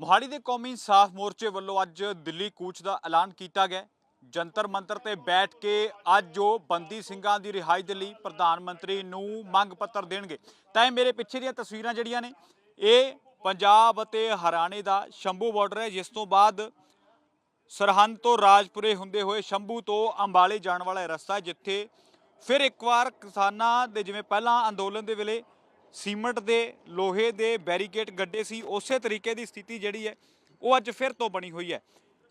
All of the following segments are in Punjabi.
ਮੋਹਾਲੀ ਦੇ ਕੌਮੀ ਇਨਸਾਫ ਮੋਰਚੇ ਵੱਲੋਂ ਅੱਜ ਦਿੱਲੀ ਕੂਚ ਦਾ ਐਲਾਨ ਕੀਤਾ ਗਿਆ ਜੰਤਰ ਮੰਤਰ ਤੇ ਬੈਠ ਕੇ ਅੱਜ ਉਹ ਬੰਦੀ ਸਿੰਘਾਂ ਦੀ ਰਿਹਾਈ ਦੇ ਲਈ ਪ੍ਰਧਾਨ ਮੰਤਰੀ ਨੂੰ ਮੰਗ ਪੱਤਰ ਦੇਣਗੇ। ਤਾਂ ਇਹ ਮੇਰੇ ਪਿੱਛੇ ਦੀਆਂ ਤਸਵੀਰਾਂ ਜਿਹੜੀਆਂ ਨੇ, ਇਹ ਪੰਜਾਬ ਅਤੇ ਹਰਿਆਣੇ ਦਾ ਸ਼ੰਭੂ ਬਾਰਡਰ ਹੈ, ਜਿਸ ਤੋਂ ਬਾਅਦ ਸਰਹੰਦ ਤੋਂ ਰਾਜਪੁਰੇ ਹੁੰਦੇ ਹੋਏ ਸ਼ੰਭੂ ਤੋਂ ਅੰਬਾਲੇ ਜਾਣ ਵਾਲਾ ਰਸਤਾ ਜਿੱਥੇ ਫਿਰ ਇੱਕ ਵਾਰ ਕਿਸਾਨਾਂ ਦੇ ਜਿਵੇਂ ਪਹਿਲਾਂ ਅੰਦੋਲਨ ਦੇ ਵੇਲੇ ਸੀਮੈਂਟ ਦੇ ਲੋਹੇ ਦੇ ਬੈਰੀਕੇਡ ਗੱਡੇ ਸੀ ਉਸੇ ਤਰੀਕੇ ਦੀ ਸਥਿਤੀ ਜਿਹੜੀ ਹੈ ਉਹ ਅੱਜ ਫਿਰ ਤੋਂ ਬਣੀ ਹੋਈ ਹੈ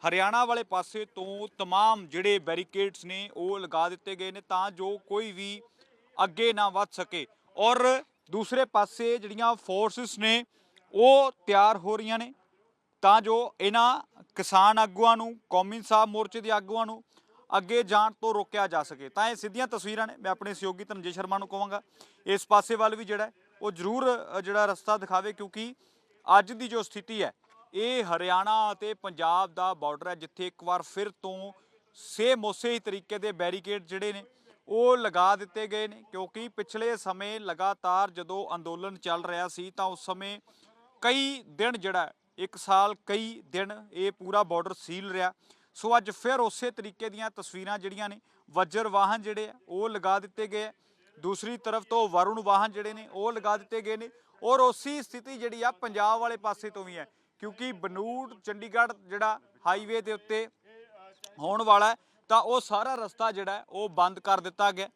ਹਰਿਆਣਾ ਵਾਲੇ ਪਾਸੇ ਤੋਂ तमाम ਜਿਹੜੇ ਬੈਰੀਕੇਡਸ ਨੇ ਉਹ ਲਗਾ ਦਿੱਤੇ ਗਏ ਨੇ ਤਾਂ ਜੋ ਕੋਈ ਵੀ ਅੱਗੇ ਨਾ ਵੱਧ ਸਕੇ ਔਰ ਦੂਸਰੇ ਪਾਸੇ ਜਿਹੜੀਆਂ ਫੋਰਸਸ ਨੇ ਉਹ ਤਿਆਰ ਹੋ ਰਹੀਆਂ ਨੇ ਤਾਂ ਜੋ ਇਹਨਾਂ ਕਿਸਾਨ ਆਗੂਆਂ ਨੂੰ ਕੌਮੀ ਇਨਸਾਫ ਮੋਰਚੇ ਦੇ ਆਗੂਆਂ ਨੂੰ ਅੱਗੇ ਜਾਣ ਤੋਂ ਰੋਕਿਆ ਜਾ ਸਕੇ ਤਾਂ ਇਹ ਸਿੱਧੀਆਂ ਤਸਵੀਰਾਂ ਨੇ ਮੈਂ ਆਪਣੇ ਸਹਿਯੋਗੀ ਧਨੰਜੇ ਸ਼ਰਮਾ ਨੂੰ ਕਹਾਂਗਾ ਇਸ ਪਾਸੇ ਵੱਲ ਵੀ ਜਿਹੜਾ ਹੈ, ਉਹ ਜ਼ਰੂਰ ਜਿਹੜਾ ਰਸਤਾ ਦਿਖਾਵੇ ਕਿਉਂਕਿ ਅੱਜ ਦੀ ਜੋ ਸਥਿਤੀ ਹੈ, ਇਹ ਹਰਿਆਣਾ ਅਤੇ ਪੰਜਾਬ ਦਾ ਬਾਰਡਰ ਹੈ, ਜਿੱਥੇ ਇੱਕ ਵਾਰ ਫਿਰ ਤੋਂ ਸੇਮ ਉਸੇ ਹੀ ਤਰੀਕੇ ਦੇ ਬੈਰੀਕੇਡ ਜਿਹੜੇ ਨੇ, ਉਹ ਲਗਾ ਦਿੱਤੇ ਗਏ ਨੇ। ਕਿਉਂਕਿ ਪਿਛਲੇ ਸਮੇਂ ਲਗਾਤਾਰ ਜਦੋਂ ਅੰਦੋਲਨ ਚੱਲ ਰਿਹਾ ਸੀ, ਤਾਂ ਉਸ ਸਮੇਂ ਕਈ ਦਿਨ ਜਿਹੜਾ ਇੱਕ ਸਾਲ ਕਈ ਦਿਨ ਇਹ ਪੂਰਾ ਬਾਰਡਰ ਸੀਲ ਰਿਹਾ। ਸੋ ਅੱਜ ਫਿਰ ਉਸੇ ਤਰੀਕੇ ਦੀਆਂ ਤਸਵੀਰਾਂ ਜਿਹੜੀਆਂ ਨੇ, ਵਜਰ ਵਾਹਨ ਜਿਹੜੇ ਉਹ ਲਗਾ ਦਿੱਤੇ ਗਏ ਦੂਸਰੀ ਤਰਫ ਤੋਂ ਵਰੁਣ ਵਾਹਨ ਜਿਹੜੇ ਨੇ, ਉਹ ਲਗਾ ਦਿੱਤੇ ਗਏ ਨੇ ਔਰ ਉਸੇ ਸਥਿਤੀ ਜਿਹੜੀ ਆ ਪੰਜਾਬ ਵਾਲੇ ਪਾਸੇ ਤੋਂ ਵੀ ਹੈ, ਕਿਉਂਕਿ ਬਨੂੜ, ਚੰਡੀਗੜ੍ਹ ਜਿਹੜਾ ਹਾਈਵੇ ਦੇ ਉੱਤੇ ਹੋਣ ਵਾਲਾ ਤਾਂ ਉਹ ਸਾਰਾ ਰਸਤਾ ਜਿਹੜਾ ਉਹ ਬੰਦ ਕਰ ਦਿੱਤਾ ਗਿਆ।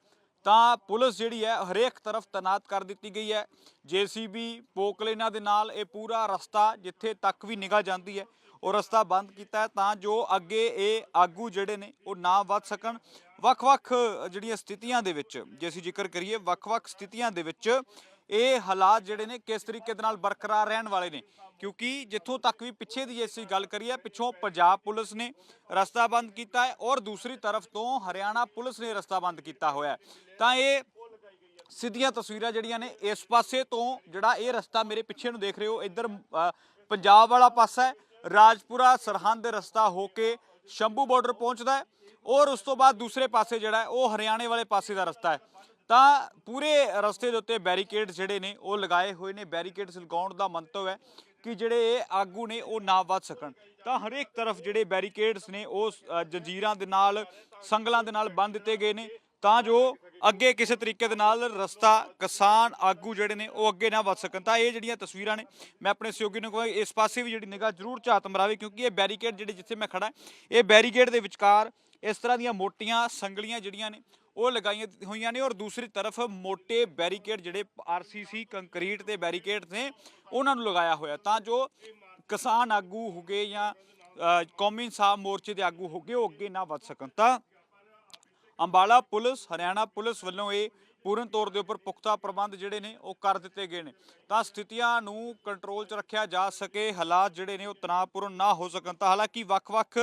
ਤਾਂ ਪੁਲਿਸ ਜਿਹੜੀ ਹੈ, ਹਰੇਕ ਤਰਫ ਤਨਾਤ ਕਰ ਦਿੱਤੀ ਗਈ ਹੈ। ਜੀਸੀਬੀ, ਪੋਕਲੇਨਾਂ ਦੇ ਨਾਲ ਇਹ ਪੂਰਾ ਰਸਤਾ ਜਿੱਥੇ ਤੱਕ ਵੀ ਨਿਗਾਹ ਜਾਂਦੀ ਹੈ ਉਹ ਰਸਤਾ ਬੰਦ ਕੀਤਾ ਹੈ ਤਾਂ ਜੋ ਅੱਗੇ ਇਹ ਆਗੂ ਜਿਹੜੇ ਨੇ ਉਹ ਨਾ ਵੱਧ ਸਕਣ। ਵੱਖ-ਵੱਖ ਜਿਹੜੀਆਂ ਸਥਿਤੀਆਂ ਦੇ ਵਿੱਚ, ਜੇ ਅਸੀਂ ਜ਼ਿਕਰ ਕਰੀਏ, ਵੱਖ-ਵੱਖ ਸਥਿਤੀਆਂ ਦੇ ਵਿੱਚ ਇਹ ਹਾਲਾਤ ਜਿਹੜੇ ਨੇ ਕਿਸ ਤਰੀਕੇ ਦੇ ਨਾਲ ਬਰਕਰਾਰ ਰਹਿਣ ਵਾਲੇ ਨੇ? ਕਿਉਂਕਿ ਜਿੱਥੋਂ ਤੱਕ ਵੀ ਪਿੱਛੇ ਦੀ ਜੇ ਅਸੀਂ ਗੱਲ ਕਰੀਏ, ਪਿੱਛੋਂ ਪੰਜਾਬ ਪੁਲਿਸ ਨੇ ਰਸਤਾ ਬੰਦ ਕੀਤਾ ਹੈ ਔਰ ਦੂਸਰੀ ਤਰਫ ਤੋਂ ਹਰਿਆਣਾ ਪੁਲਿਸ ਨੇ ਰਸਤਾ ਬੰਦ ਕੀਤਾ ਹੋਇਆ ਤਾਂ ਇਹ ਸਿੱਧੀਆਂ ਤਸਵੀਰਾਂ ਜਿਹੜੀਆਂ ਨੇ, ਇਸ ਪਾਸੇ ਤੋਂ ਜਿਹੜਾ ਇਹ ਰਸਤਾ ਮੇਰੇ ਪਿੱਛੇ ਨੂੰ ਦੇਖ ਰਹੇ ਹੋ, ਇੱਧਰ ਪੰਜਾਬ ਵਾਲਾ ਪਾਸਾ ਹੈ। ਰਾਜਪੁਰਾ ਸਰਹੰਦ ਰਸਤਾ ਹੋ ਕੇ ਸ਼ੰਭੂ ਬਾਰਡਰ ਪਹੁੰਚਦਾ ਹੈ ਔਰ ਉਸ ਤੋਂ ਬਾਅਦ ਦੂਸਰੇ ਪਾਸੇ ਜਿਹੜਾ ਉਹ ਹਰਿਆਣੇ ਵਾਲੇ ਪਾਸੇ ਦਾ ਰਸਤਾ ਹੈ। ਤਾਂ ਪੂਰੇ ਰਸਤੇ ਦੇ ਉੱਤੇ ਬੈਰੀਕੇਡ ਜਿਹੜੇ ਨੇ ਉਹ ਲਗਾਏ ਹੋਏ ਨੇ। ਬੈਰੀਕੇਡਸ ਲਗਾਉਣ ਦਾ ਮੰਤਵ ਹੈ ਕਿ ਜਿਹੜੇ ਇਹ ਆਗੂ ਨੇ ਉਹ ਨਾ ਵੱਧ ਸਕਣ। ਤਾਂ ਹਰੇਕ ਤਰਫ ਜਿਹੜੇ ਬੈਰੀਕੇਡਸ ਨੇ ਉਹ ਅ, ਜੰਜੀਰਾਂ ਦੇ ਨਾਲ ਸੰਗਲਾਂ ਦੇ ਨਾਲ ਬੰਨ ਦਿੱਤੇ ਗਏ ਨੇ। ਤਾਂ ਜੋ ਅੱਗੇ ਕਿਸੇ ਤਰੀਕੇ ਦੇ ਨਾਲ ਰਸਤਾ, ਕਿਸਾਨ, ਆਗੂ ਜਿਹੜੇ ਨੇ ਉਹ ਅੱਗੇ ਨਾ ਵੱਧ ਸਕਣ। ਤਾਂ ਇਹ ਜਿਹੜੀਆਂ ਤਸਵੀਰਾਂ ਨੇ, ਮੈਂ ਆਪਣੇ ਸਹਿਯੋਗੀ ਨੂੰ ਕਹਾਂਗਾ, ਇਸ ਪਾਸੇ ਵੀ ਜਿਹੜੀ ਨਿਗਾਹ ਜ਼ਰੂਰ ਝਾਤ ਮਰਾਵੇ, ਕਿਉਂਕਿ ਇਹ ਬੈਰੀਕੇਡ ਜਿਹੜੇ ਜਿੱਥੇ ਮੈਂ ਖੜਾ ਇਹ ਬੈਰੀਕੇਡ ਦੇ ਵਿਚਕਾਰ ਇਸ ਤਰ੍ਹਾਂ ਦੀਆਂ ਮੋਟੀਆਂ ਸੰਗਲੀਆਂ ਜਿਹੜੀਆਂ ਨੇ, ਉਹ ਲਗਾਈਆਂ ਹੋਈਆਂ ਨੇ। ਔਰ ਦੂਸਰੀ ਤਰਫ ਮੋٹے ਬੈਰੀਕੇਡ ਜਿਹੜੇ ਆਰਸੀਸੀ ਕੰਕਰੀਟ ਦੇ ਬੈਰੀਕੇਡ ਨੇ, ਉਹਨਾਂ ਨੂੰ ਲਗਾਇਆ ਹੋਇਆ। ਤਾਂ ਜੋ ਕਿਸਾਨ ਆਗੂ ਹੋਗੇ ਜਾਂ ਕੌਮੀ ਇਨਸਾਫ ਮੋਰਚੇ ਦੇ ਆਗੂ ਹੋਗੇ ਉਹ ਅੱਗੇ ਨਾ ਵੱਧ ਸਕਣ। ਤਾਂ ਅੰਬਾਲਾ ਪੁਲਿਸ, ਹਰਿਆਣਾ ਪੁਲਿਸ ਵੱਲੋਂ ਇਹ ਪੂਰਨ ਤੌਰ ਦੇ ਉੱਪਰ ਪੁਖਤਾ ਪ੍ਰਬੰਧ ਜਿਹੜੇ ਨੇ ਉਹ ਕਰ ਦਿੱਤੇ ਗਏ ਨੇ। ਤਾਂ ਸਥਿਤੀਆਂ ਨੂੰ ਕੰਟਰੋਲ 'ਚ ਰੱਖਿਆ ਜਾ ਸਕੇ, ਹਾਲਾਤ ਜਿਹੜੇ ਨੇ ਉਹ ਤਣਾਅਪੂਰਨ ਨਾ ਹੋ ਸਕਣ। ਤਾਂ ਹਾਲਾਂਕਿ ਵੱਖ-ਵੱਖ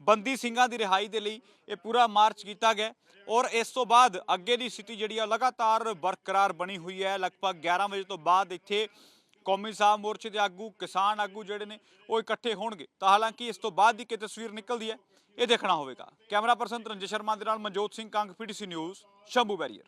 ਬੰਦੀ ਸਿੰਘਾਂ ਦੀ ਰਿਹਾਈ ਦੇ ਲਈ ਇਹ ਪੂਰਾ ਮਾਰਚ ਕੀਤਾ ਗਿਆ ਔਰ ਇਸ ਤੋਂ ਬਾਅਦ ਅੱਗੇ ਦੀ ਸਥਿਤੀ ਜਿਹੜੀ ਆ ਲਗਾਤਾਰ ਬਰਕਰਾਰ ਬਣੀ ਹੋਈ ਹੈ। ਲਗਭਗ 11 ਵਜੇ ਤੋਂ ਬਾਅਦ ਇੱਥੇ ਕੌਮੀ ਸਾਹ ਮੋਰਚੇ ਦੇ ਆਗੂ, ਕਿਸਾਨ ਆਗੂ ਜਿਹੜੇ ਨੇ, ਉਹ ਇਕੱਠੇ ਹੋਣਗੇ। ਤਾਂ ਹਾਲਾਂਕਿ ਇਸ ਤੋਂ ਬਾਅਦ ਦੀ ਕੀ ਤਸਵੀਰ ਨਿਕਲਦੀ ਹੈ। ਇਹ ਦੇਖਣਾ ਹੋਵੇਗਾ। ਕੈਮਰਾ ਪਰਸਨ ਰੰਜੇ ਸ਼ਰਮਾ ਦੇ ਨਾਲ Manjot Singh Kang, PTC news, Shambhu barrier.